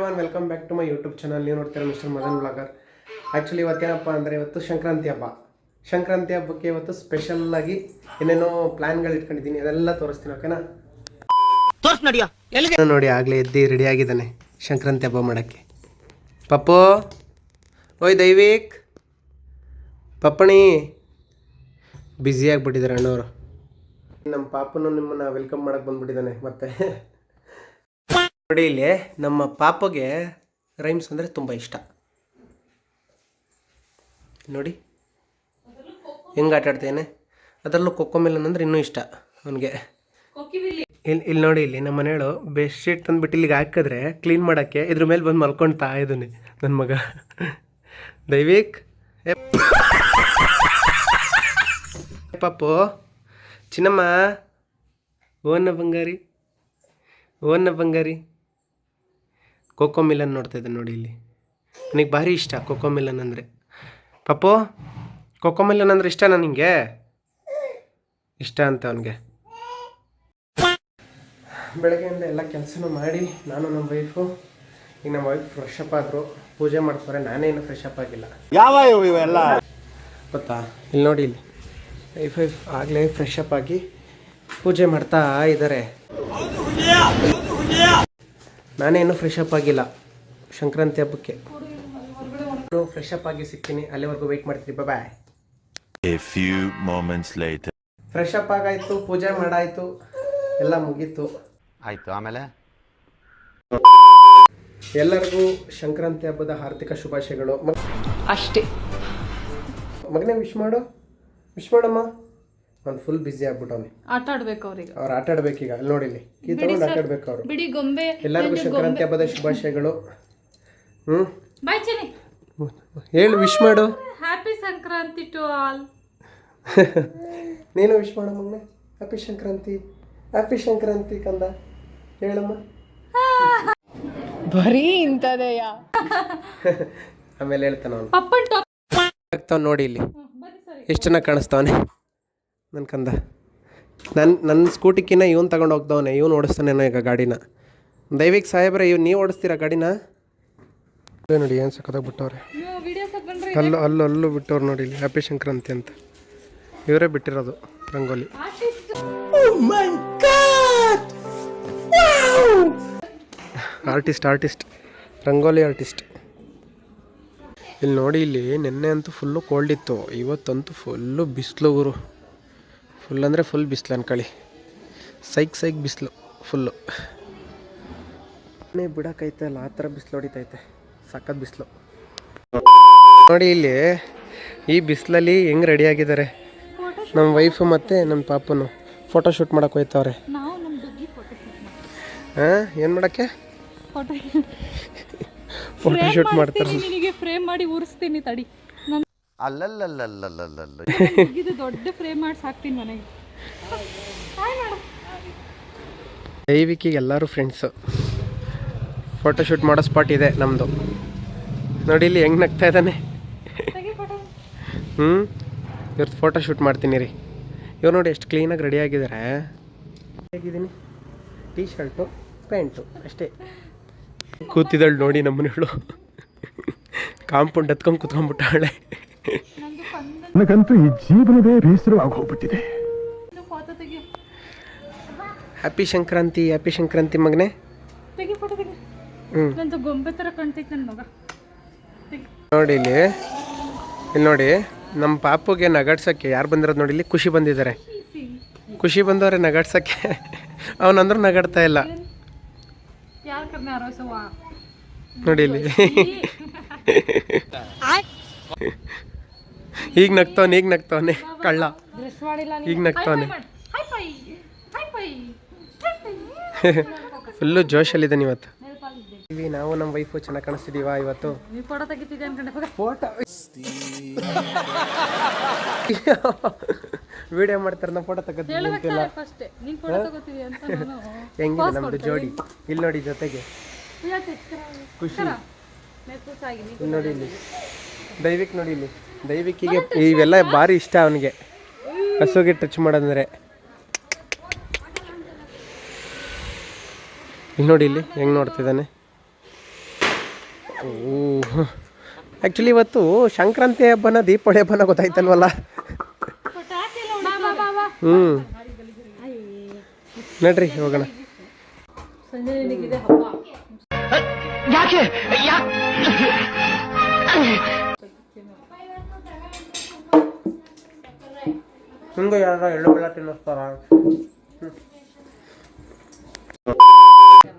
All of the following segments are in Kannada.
Everyone welcome back to my YouTube channel ನೀವು ನೋಡ್ತೀರಾ ಮಿಸ್ಟರ್ ಮದನ್ ಬ್ಲಾಗರ್ ಆ್ಯಕ್ಚುಲಿ ಇವತ್ತೇನಪ್ಪ ಅಂದರೆ ಇವತ್ತು ಸಂಕ್ರಾಂತಿ ಹಬ್ಬ. ಸಂಕ್ರಾಂತಿ ಹಬ್ಬಕ್ಕೆ ಇವತ್ತು ಸ್ಪೆಷಲ್ಲಾಗಿ ಏನೇನೋ ಪ್ಲ್ಯಾನ್ಗಳು ಇಟ್ಕೊಂಡಿದ್ದೀನಿ. ಅದೆಲ್ಲ ತೋರಿಸ್ತೀನಿ ಓಕೆನಾ ತೋರಿಸ್ ನೋಡಿ ಆಗಲೇ ಎದ್ದು ರೆಡಿ ಆಗಿದ್ದಾನೆ ಸಂಕ್ರಾಂತಿ ಹಬ್ಬ ಮಾಡೋಕ್ಕೆ. ಪಪ್ಪು ಓಯ್ ದೈವಿಕ್. ಪಪ್ಪಣಿ. ಬ್ಯುಸಿ ಆಗಿಬಿಟ್ಟಿದ್ದಾರೆ ಅಣ್ಣವರು. ನಮ್ಮ ಪಾಪನು ನಿಮ್ಮನ್ನು ವೆಲ್ಕಮ್ ಮಾಡೋಕ್ಕೆ ಬಂದ್ಬಿಟ್ಟಿದ್ದಾನೆ ಮತ್ತೆ. ನೋಡಿ ಇಲ್ಲಿ ನಮ್ಮ ಪಾಪಗೆ ರೈಮ್ಸ್ ಅಂದರೆ ತುಂಬ ಇಷ್ಟ. ನೋಡಿ. ಹೆಂಗೆ ಆಟ ಆಡ್ತೇನೆ ಅದರಲ್ಲೂ ಮೇಲೆ ಅಂದರೆ ಇನ್ನೂ ಇಷ್ಟ ಅವನಿಗೆ. ಇಲ್ಲಿ ಇಲ್ಲಿ ನೋಡಿ ಇಲ್ಲಿ ನಮ್ಮ ಮನೆಯಳು ಬೆಡ್ಶೀಟ್ ತಂದುಬಿಟ್ಟು ಇಲ್ಲಿಗೆ ಹಾಕಿದ್ರೆ ಕ್ಲೀನ್ ಮಾಡೋಕ್ಕೆ ಇದ್ರ ಮೇಲೆ ಬಂದು ಮಲ್ಕೊಳ್ತಾ ಇದ್ದಾನೆ ನನ್ನ ಮಗ. ದೈವಿಕ್. ಪಾಪು. ಚಿನ್ನಮ್ಮ. ಓನ್ನ ಬಂಗಾರಿ. ಓನ್ನ ಬಂಗಾರಿ. ಕೋಕೋ ಮಿಲನ್ ನೋಡ್ತಾ ಇದ್ದೀನಿ ನೋಡಿ ಇಲ್ಲಿ. ನನಗೆ ಭಾರಿ ಇಷ್ಟ ಕೋಕೋ ಮಿಲನ್ ಅಂದರೆ. ಪಪ್ಪು ಕೋಕೋ ಮಿಲನ್ ಅಂದರೆ ಇಷ್ಟನಾ ನಿಮಗೆ ಇಷ್ಟ ಅಂತ ಅವನಿಗೆ. ಬೆಳಗ್ಗೆಯಿಂದ ಎಲ್ಲ ಕೆಲಸನೂ ಮಾಡಿ ನಾನು ನಮ್ಮ ವೈಫು ಈಗ ನಮ್ಮ ವೈಫ್ ಫ್ರೆಶ್ ಅಪ್ ಆದರು ಪೂಜೆ ಮಾಡ್ತಾರೆ ನಾನೇ ಫ್ರೆಶ್ ಅಪ್ ಆಗಿಲ್ಲ. ಯಾವ ಇವೆಲ್ಲ? ಗೊತ್ತಾ? ಇಲ್ಲಿ ನೋಡಿ ಇಲ್ಲಿ. ವೈಫ್ ವೈಫ್ ಆಗಲೇ ಫ್ರೆಶ್ ಅಪ್ ಆಗಿ ಪೂಜೆ ಮಾಡ್ತಾ ಇದ್ದಾರೆ ನಾನೇನು ಫ್ರೆಶ್ ಅಪ್ ಆಗಿಲ್ಲ. ಸಂಕ್ರಾಂತಿ ಹಬ್ಬಕ್ಕೆ. ಫ್ರೆಶ್ ಅಪ್ ಆಗಿ ಸಿಗ್ತೀನಿ. ಅಲ್ಲಿವರೆಗೂ ವೆಯ್ಟ್ ಮಾಡ್ತೀನಿ. Bye a few moments later fresh up ಆಗಾಯ್ತು ಪೂಜೆ ಮಾಡಾಯ್ತು ಎಲ್ಲ ಮುಗೀತು. ಆಯ್ತು ಆಮೇಲೆ? ಎಲ್ಲರಿಗೂ ಸಂಕ್ರಾಂತಿ ಹಬ್ಬದ ಹಾರ್ದಿಕ ಶುಭಾಶಯಗಳು. ಅಷ್ಟೇ. ಮಗನೇ ವಿಶ್ ಮಾಡು. ವಿಶ್ ಮಾಡಮ್ಮ. ಅವ್ನು ಫುಲ್ ಬಿಸಿ ಆಗ್ಬಿಟ್ಟವ್ನಿ. ಆಟ ಆಡ್ಬೇಕು ಅವ್ರಿಗೆ. ಅವ್ರು ಆಟ ಆಡ್ಬೇಕೀಗ ಅಲ್ಲಿ ನೋಡಿ ಇಲ್ಲಿ ಕೀ ತಗೊಂಡು ಆಟ ಆಡ್ಬೇಕು ಅವರು. ಬಿಡಿ ಗೊಂಬೆ ಎಲ್ಲರಿಗೂ ಸಂಕ್ರಾಂತಿ ಹಬ್ಬದ ಶುಭಾಶಯಗಳು. ಹ್ಞೂ ಬಾಯ್ ಚೆನ್ನಿ ಹೇಳು ವಿಶ್ ಮಾಡು? ಹ್ಯಾಪಿ ಸಂಕ್ರಾಂತಿ ಟು ಆಲ್ ನೀನು ವಿಶ್ ಮಾಡು ಮಗನೇ. ಹ್ಯಾಪಿ ಸಂಕ್ರಾಂತಿ. ಹ್ಯಾಪಿ ಸಂಕ್ರಾಂತಿ ಕಂದ. ಹೇಳಮ್ಮ. ಬರೀ ಇಂಥದೆಯಾ? ಆಮೇಲೆ ಹೇಳ್ತಾನ ಅವನು. ಪಪ್ಪನ್ ಟಾಪ್ ನೋಡಿ ಇಲ್ಲಿ. ಎಷ್ಟು ಚೆನ್ನಾಗಿ ಕಾಣಿಸ್ತಾವನೆ? ನನ್ನ ಕಂದ. ನನ್ನ ನನ್ನ ಸ್ಕೂಟಿಕ್ಕಿನ್ನ ಇವನು ತಗೊಂಡು ಹೋಗ್ತಾವನೆ ಇವನು ಓಡಿಸ್ತಾನೇನೋ ಈಗ ಗಾಡಿನ. ದಯವಿಗೆ ಸಾಹೇಬ್ರೆ ಇವ್ ನೀವು ಓಡಿಸ್ತೀರಾ ಗಾಡಿನ? ನೋಡಿ ಏನು ಸಕ್ಕದಾಗ ಬಿಟ್ಟವ್ರೆ. ಅಲ್ಲು ಅಲ್ಲೂ ಅಲ್ಲೂ ಅಲ್ಲೂ ಬಿಟ್ಟವ್ರು ನೋಡಿ ಇಲ್ಲಿ ಹ್ಯಾಪಿ ಸಂಕ್ರಾಂತಿ ಅಂತ. ಇವರೇ ಬಿಟ್ಟಿರೋದು rangoli. Artist. Artist artist rangoli artist. ಇಲ್ಲಿ ನೋಡಿ ಇಲ್ಲಿ ನಿನ್ನೆ ಅಂತೂ ಫುಲ್ಲು ಕೋಲ್ಡ್ ಇತ್ತು ಇವತ್ತಂತೂ ಫುಲ್ಲು ಬಿಸಿಲು ಊರು ಫುಲ್ ಅಂದರೆ ಫುಲ್ ಬಿಸಿಲು ಅನ್ಕೊಳ್ಳಿ. ಸೈಕ್ ಸೈಕ್ ಬಿಸಿಲು ಫುಲ್ಲು ಬಿಡೋಕೈತೆ ಅಲ್ಲ ಆ ಥರ ಬಿಸಿಲು ಹೊಡಿತೈತೆ. ಸಖತ್ ಬಿಸಿಲು. ನೋಡಿ ಇಲ್ಲಿ ಈ ಬಿಸಿಲಲ್ಲಿ ಹೆಂಗೆ ರೆಡಿ ಆಗಿದ್ದಾರೆ? ನಮ್ಮ ವೈಫು ಮತ್ತು ನಮ್ಮ ಪಾಪನು ಫೋಟೋ ಶೂಟ್ ಮಾಡೋಕೆ ಹೋಯ್ತವ್ರೆ. ನಾವು ನಮ್ಮ ಡುಗ್ಗಿ ಫೋಟೋ ಹಾಂ ಏನು ಮಾಡೋಕ್ಕೆ? ಫೋಟೋ ಫೋಟೋ ಶೂಟ್ ಮಾಡ್ತಾರೆ. ನಿನಗೆ ಫ್ರೇಮ್ ಮಾಡಿ ಉರಿಸ್ತೀನಿ ತಡಿ. ಅಲ್ಲಲ್ಲಲ್ಲಲ್ಲಲ್ಲಲ್ಲ ಇದು ದೊಡ್ಡ ಫ್ರೇಮ್ ಮಾಡಿ ಸಾಕ್ತೀನಿ ಮನೆಗೆ. ಹಾಯ್ ಮೇಡಮ್ ದೈವಿಕಿಗೆ ಎಲ್ಲರೂ ಫ್ರೆಂಡ್ಸು ಫೋಟೋ ಶೂಟ್ ಮಾಡೋ ಸ್ಪಾಟ್ ಇದೆ ನಮ್ಮದು ನೋಡಿ ಇಲ್ಲಿ ಹೆಂಗೆ ನಗ್ತಾ ಇದ್ದಾನೆ. ಹ್ಞೂ ಇವ್ರದ್ದು ಫೋಟೋ ಶೂಟ್ ಮಾಡ್ತೀನಿ ರೀ. ಇವ್ರು ನೋಡಿ ಎಷ್ಟು ಕ್ಲೀನಾಗಿ ರೆಡಿ ಆಗಿದ್ದಾರೆ ಹೇಗಿದ್ದೀನಿ? ಟೀ ಶರ್ಟು ಪ್ಯಾಂಟು ಅಷ್ಟೇ. ಕೂತಿದ್ದಾಳೆ ನೋಡಿ ನಮ್ಮನೇಳು ಕಾಂಪೌಂಡ್ ಹತ್ಕೊಂಡು ಕುತ್ಕೊಂಡ್ಬಿಟ್ಟಾಳೆ. ನನಗಂತೂ ಈ ಜೀವನವೇ ಬೇಸರವಾಗಿ ಹೋಗ್ಬಿಟ್ಟಿದೆ ಹ್ಯಾಪಿ ಸಂಕ್ರಾಂತಿ ಹ್ಯಾಪಿ ಸಂಕ್ರಾಂತಿ ಮಗನೇ. ತೆಗಿ ಫೋಟೋ ತೆಗಿ. ಹ್ಞೂ ನಂದು ಗೊಂಬೆ ಥರ ಕಾಣ್ತೈತೆ ನನ್ನ ಮಗ. ನೋಡಿ ಇಲ್ಲಿ ಇಲ್ಲಿ ನೋಡಿ ನಮ್ಮ ಪಾಪುಗೆ ನಗಾಡ್ಸೋಕ್ಕೆ ಯಾರು ಬಂದಿರೋದು ನೋಡಿ ಇಲ್ಲಿ ಖುಷಿ ಬಂದಿದ್ದಾರೆ. ಖುಷಿ ಬಂದವ್ರೆ ನಗಾಡ್ಸೋಕ್ಕೆ. ಅವನಂದ್ರೂ ನಗಾಡ್ತಾ ಇಲ್ಲ. ಯಾರು ಕರ್ನೆ ಅರಸವ್ವ ನೋಡಿ ಇಲ್ಲಿ. ಈಗ ನಗ್ತವನೆ ಈಗ ನಗ್ತವನೆ ಕಳ್ಳ. ಈಗ ನಗ್ತವನೆ. ಫುಲ್ಲು ಜೋಶಲ್ಲಿದ್ದಾನೆ ಇವತ್ತು ಇವಿ ನಾವು ನಮ್ಮ ವೈಫು ಚೆನ್ನಾಗಿ ಕಾಣಿಸ್ತಿದೀವ ಇವತ್ತು? ನೀವು ಫೋಟೋ ವಿಡಿಯೋ ಮಾಡ್ತಾರೆ ನಮ್ಮ ಫೋಟೋ ತೆಗೆದು ಹೇಳ್ಬೇಕಲ್ಲ ಫಸ್ಟ್ ನೀನ್ ಫೋಟೋ ತಗೋತೀವಿ ಅಂತ ನಾನು ಹೆಂಗಿದೆ ನಮ್ಮದು ಜೋಡಿ? ಇಲ್ಲಿ ನೋಡಿ ಜೊತೆಗೆ. ಖುಷಿ. ನೀವು ಇಲ್ಲಿ ನೋಡಿ ಇಲ್ಲಿ. ದೈವಿಕ್ ನೋಡಿ ಇಲ್ಲಿ. ದೈವಿಕಿಗೆ ಇವೆಲ್ಲ ಭಾರಿ ಇಷ್ಟ ಅವನಿಗೆ. ಹಸುಗೆ ಟಚ್ ಮಾಡೋದಂದ್ರೆ ಇಲ್ಲಿ ನೋಡಿ ಇಲ್ಲಿ ಹೆಂಗೆ ನೋಡ್ತಿದ್ದಾನೆ. ಆ್ಯಕ್ಚುಲಿ ಇವತ್ತು ಸಂಕ್ರಾಂತಿ ಹಬ್ಬನ ದೀಪಾವಳಿ ಹಬ್ಬನ ಗೊತ್ತಾಯ್ತಲ್ವಲ್ಲ? ಹ್ಞೂ ನಡ್ರಿ ಹೋಗೋಣ. ಸಂಜೆ ಹಿಂಗೆ ಯಾರ ಎಳ್ಳು ಬೆಲ್ಲ ತಿನ್ನಿಸ್ತಾರ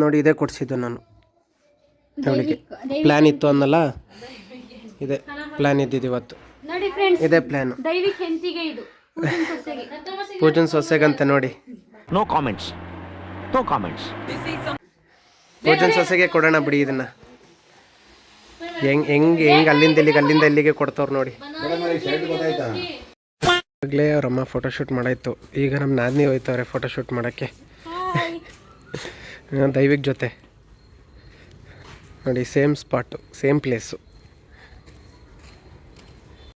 ನೋಡಿ ಇದೇ ಕೊಡ್ಸಿದ್ದು ನಾನು. ಅವಳಿಗೆ ಪ್ಲ್ಯಾನ್ ಇತ್ತು ಅನ್ನಲ್ಲ? ಇದೆ ಪ್ಲ್ಯಾನ್ ಇದ್ದಿದ್ದು ಇವತ್ತು. ನೋಡಿ ಫ್ರೆಂಡ್ಸ್ ಇದೇ ಪ್ಲ್ಯಾನು ದೈವಿಕ್ ಹೆಂತಿಗೆ ಇದು. ಪೂಜನ್ ಸೊಸೆಗಂತ ಪೂಜನ್ ಸೊಸೆಗಂತೆ ನೋಡಿ. ನೋ ಕಾಮೆಂಟ್ಸ್ ನೋ ಕಾಮೆಂಟ್ಸ್ ಪೂಜನ್ ಸೊಸೆಗೆ ಕೊಡೋಣ ಬಿಡಿ ಇದನ್ನ. ಹೆಂಗ್ ಹೆಂಗ್ ಹೆಂಗ್ ಅಲ್ಲಿಂದ ಇಲ್ಲಿಗೆ ಅಲ್ಲಿಂದ ಇಲ್ಲಿಗೆ ಕೊಡ್ತವ್ರು ನೋಡಿ. ಆಗಲೇ ಅವ್ರಮ್ಮ ಫೋಟೋಶೂಟ್ ಮಾಡಾಯಿತು. ಈಗ ನಮ್ಮ ನಾದಿನಿ ಹೋಯ್ತವ್ರೆ ಫೋಟೋಶೂಟ್ ಮಾಡೋಕ್ಕೆ. ದೈವಿಕ್ ಜೊತೆ. ನೋಡಿ same spot same place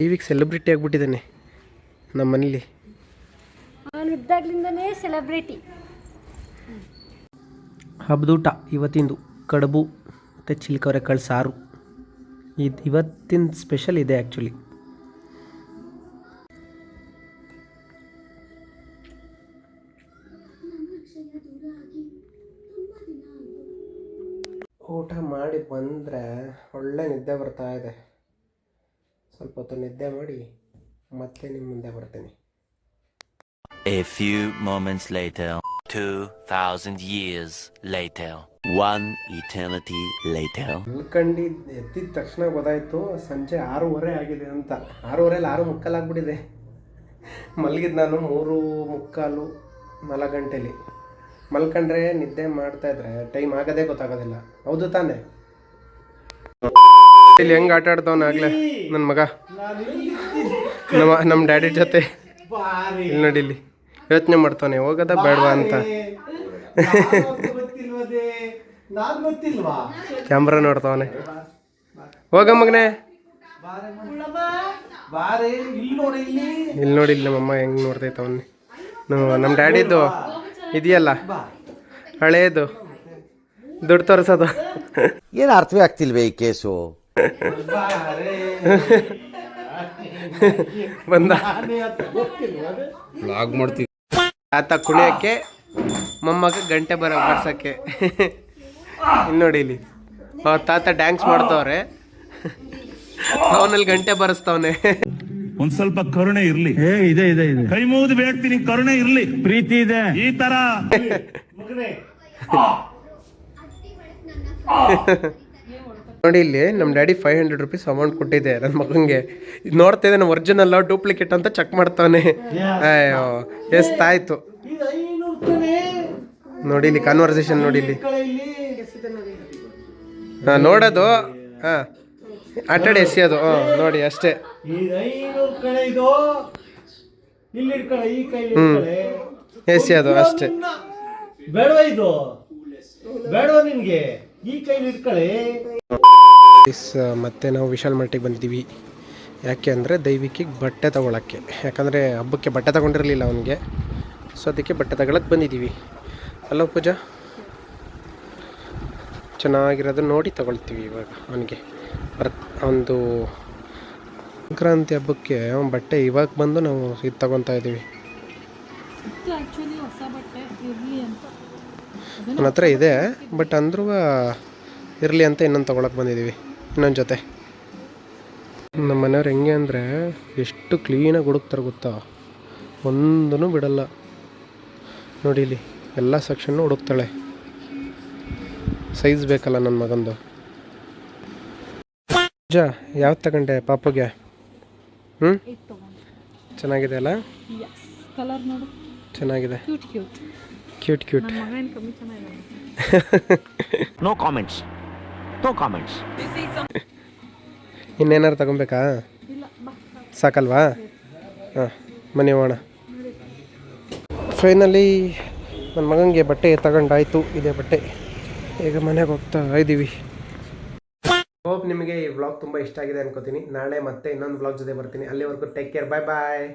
Daivik celebrity ಆಗಿಬಿಟ್ಟಿದ್ದಾನೆ ನಮ್ಮ ಮನೇಲಿ. ಇದ್ದಾಗ್ಲಿಂದನೇ ಸೆಲೆಬ್ರಿಟಿ ಹಬ್ಬದೂಟ ಇವತ್ತಿಂದು ಕಡುಬು ಮತ್ತು ಚಿಲ್ಕವರೆಕಾಳು ಸಾರು ಇದು ಇವತ್ತಿನ ಸ್ಪೆಷಲ್ ಇದೆ ಆ್ಯಕ್ಚುಲಿ ಮಾಡಿ ಬಂದರೆ ಒಳ್ಳೆ ನಿದ್ದೆ ಬರ್ತಾ ಇದೆ. ಸ್ವಲ್ಪ ಹೊತ್ತು ನಿದ್ದೆ ಮಾಡಿ ಮತ್ತೆ ನಿಮ್ಮ ಮುಂದೆ ಬರ್ತೀನಿ. A few moments later. 2,000 years later. One eternity later. ಉಳ್ಕಂಡು ಎದ್ದಿದ ತಕ್ಷಣ ಗೊತ್ತಾಯ್ತು ಸಂಜೆ ಆರೂವರೆ ಆಗಿದೆ ಅಂತ. ಆರೂವರೆಲಿ ಆರು ಮುಕ್ಕಾಲಾಗ್ಬಿಟ್ಟಿದೆ ಮಲಗಿದ್ದು ನಾನು ಮೂರು ಮುಕ್ಕಾಲು ನಾಲ್ಕು ಗಂಟೆಲಿ. ಮಲ್ಕೊಂಡ್ರೆ ನಿದ್ದೆ ಮಾಡ್ತಾ ಇದ್ರೆ ಟೈಮ್ ಆಗೋದೇ ಗೊತ್ತಾಗೋದಿಲ್ಲ. ಹೌದು ತಾನೇ? ಇಲ್ಲಿ ಹೆಂಗ್ ಆಟ ಆಡ್ತಾವನ ಆಗ್ಲೇ? ನನ್ನ ಮಗ. ನಮ್ಮ ನಮ್ಮ ಡ್ಯಾಡಿ ಜೊತೆ. ಇಲ್ಲಿ ನೋಡಿ ಇಲ್ಲಿ. ಯೋಚನೆ ಮಾಡ್ತಾವನೆ, ಹೋಗದ ಬೇಡವಾ ಅಂತ. ಕ್ಯಾಮ್ರಾ ನೋಡ್ತಾವನೆ. ಹೋಗ ಮಗನೆ. ಇಲ್ಲಿ ನೋಡಿ, ಇಲ್ಲಿ ನಮ್ಮಮ್ಮ ಹೆಂಗ್ ನೋಡ್ತೈತೆ ಅವನ್ನೇ ನಮ್ಮ ಡ್ಯಾಡಿದು ಇದೆಯಲ್ಲ? ಹಳೇದು. ದುಡ್ಡು ತೋರಿಸೋದು. ಏನು ಅರ್ಥವೇ ಆಗ್ತಿಲ್ವೇ ಈ ಕೇಸು? ಬಂದ. ಆತ ಕುಣಿಯೋಕ್ಕೆ ಮೊಮ್ಮಗ ಗಂಟೆ ಬರ ಬರ್ಸೋಕ್ಕೆ. ಇಲ್ಲಿ ನೋಡಿ ಇಲ್ಲಿ. ಅವ್ರ ತಾತ ಡ್ಯಾನ್ಸ್ ಮಾಡ್ತಾವ್ರೆ. ಅವನಲ್ಲಿ ಗಂಟೆ ಬರೆಸ್ತವನೆ. ಒಂದ್ ಸ್ವಲ್ಪ ಕರುಣೆ ಇರ್ಲಿ. ಇದೆ ಇದೆ ಇದೆ. ಕೈ ಮುಗಿದು ಬೇಡ್ತೀನಿ ಕರುಣೆ ಇರ್ಲಿ. ಪ್ರೀತಿ ಇದೆ. ಈ ತರ. ನೋಡಿ ಇಲ್ಲಿ ನಮ್ಮ daddy five hundred rupees amount ಕೊಟ್ಟಿದ್ದೆ ನನ್ನ ಮಗನಿಗೆ. ನೋಡ್ತಾ ಇದ್ದಾನೆ ಒರಿಜಿನಲ್ ಡೂಪ್ಲಿಕೇಟ್ ಅಂತ ಚೆಕ್ ಮಾಡ್ತಾನೆ. ಅಯ್ಯೋ ಎಷ್ಟಾಯ್ತು ನೋಡಿ ಇಲ್ಲಿ ಕನ್ವರ್ಸೇಷನ್ ನೋಡಿ ಇಲ್ಲಿ. ಹಾಂ ನೋಡೋದು. ಹಾಂ ಆಟಾಡಿ ಎಸೆಯೋದು. ಹಾಂ ನೋಡಿ ಅಷ್ಟೇ. ಹ್ಞೂ ಎಸೆಯೋದು ಅಷ್ಟೇ. ಬೇಡವಾ ಇದು? ಬೇಡವಾ ನಿನಗೆ? ಈ ಕೈಲಿ ಇಟ್ಕೊಳ್ಳಿ. ಮತ್ತೆ ನಾವು ವಿಶಾಲ್ ಮಲ್ಟಿಗೆ ಬಂದಿದ್ದೀವಿ. ಯಾಕೆ ಅಂದರೆ ದೈವಿಕಿಗೆ ಬಟ್ಟೆ ತಗೊಳಕ್ಕೆ. ಯಾಕಂದರೆ ಹಬ್ಬಕ್ಕೆ ಬಟ್ಟೆ ತಗೊಂಡಿರಲಿಲ್ಲ ಅವನಿಗೆ. ಸೊ ಅದಕ್ಕೆ ಬಟ್ಟೆ ತಗೊಳಕ್ಕೆ ಬಂದಿದ್ದೀವಿ. ಅಲ್ಲೋ ಪೂಜಾ? ಚೆನ್ನಾಗಿರೋದು ನೋಡಿ ತಗೊಳ್ತೀವಿ ಇವಾಗ ಅವನಿಗೆ. ಬರ್ ಒಂದು ಸಂಕ್ರಾಂತಿ ಹಬ್ಬಕ್ಕೆ ಅವನ ಬಟ್ಟೆ ಇವಾಗ ಬಂದು ನಾವು ಇದು ತಗೊತಾ ಇದ್ದೀವಿ. ನನ್ನ ಹತ್ರ ಇದೆ ಬಟ್ ಅಂದ್ರೂ ಇರಲಿ ಅಂತ ಇನ್ನೊಂದು ತೊಗೊಳಕ್ಕೆ ಬಂದಿದ್ದೀವಿ. ಇನ್ನೊಂದು ಜೊತೆ. ನಮ್ಮ ಮನೆಯವ್ರು ಹೆಂಗೆ ಅಂದರೆ ಎಷ್ಟು ಕ್ಲೀನಾಗಿ ಹುಡುಕ್ತಾರೆ ಗೊತ್ತಾ? ಒಂದೂ ಬಿಡಲ್ಲ. ನೋಡಿ ಇಲ್ಲಿ ಎಲ್ಲ ಸೆಕ್ಷನ್ನು ಹುಡುಕ್ತಾಳೆ. ಸೈಜ್ ಬೇಕಲ್ಲ ನನ್ನ ಮಗಂದು. ಜಾ ಯಾವ್ದು ತಗೊಂಡೆ ಪಾಪಗೆ? ಹ್ಞೂ ಇದು ತೊಗೊಂಡು. ಚೆನ್ನಾಗಿದೆ ಅಲ್ಲ? ಎಸ್ ಕಲರ್ ನೋಡು. ಚೆನ್ನಾಗಿದೆ. Cute cute no comments no comments ಇನ್ನೇನಾರು ತಗೊಬೇಕಾ? ಸಾಕಲ್ವಾ? ಹಾಂ, ಮನೆ ಹೋಗೋಣ. ಫೈನಲಿ ನನ್ನ ಮಗನಿಗೆ ಬಟ್ಟೆ ತಗೊಂಡಾಯ್ತು, ಇದೇ ಬಟ್ಟೆ. ಈಗ ಮನೆಗೆ ಹೋಗ್ತಾ ಇದ್ದೀವಿ ಹೋಪ್ ನಿಮಗೆ ಈ ವ್ಲಾಗ್ ತುಂಬ ಇಷ್ಟ ಆಗಿದೆ ಅನ್ಕೋತೀನಿ. ನಾಳೆ ಮತ್ತೆ ಇನ್ನೊಂದು ವ್ಲಾಗ್ ಜೊತೆ ಬರ್ತೀನಿ. ಅಲ್ಲಿವರೆಗೂ ಟೇಕ್ ಕೇರ್ ಬಾಯ್ ಬಾಯ್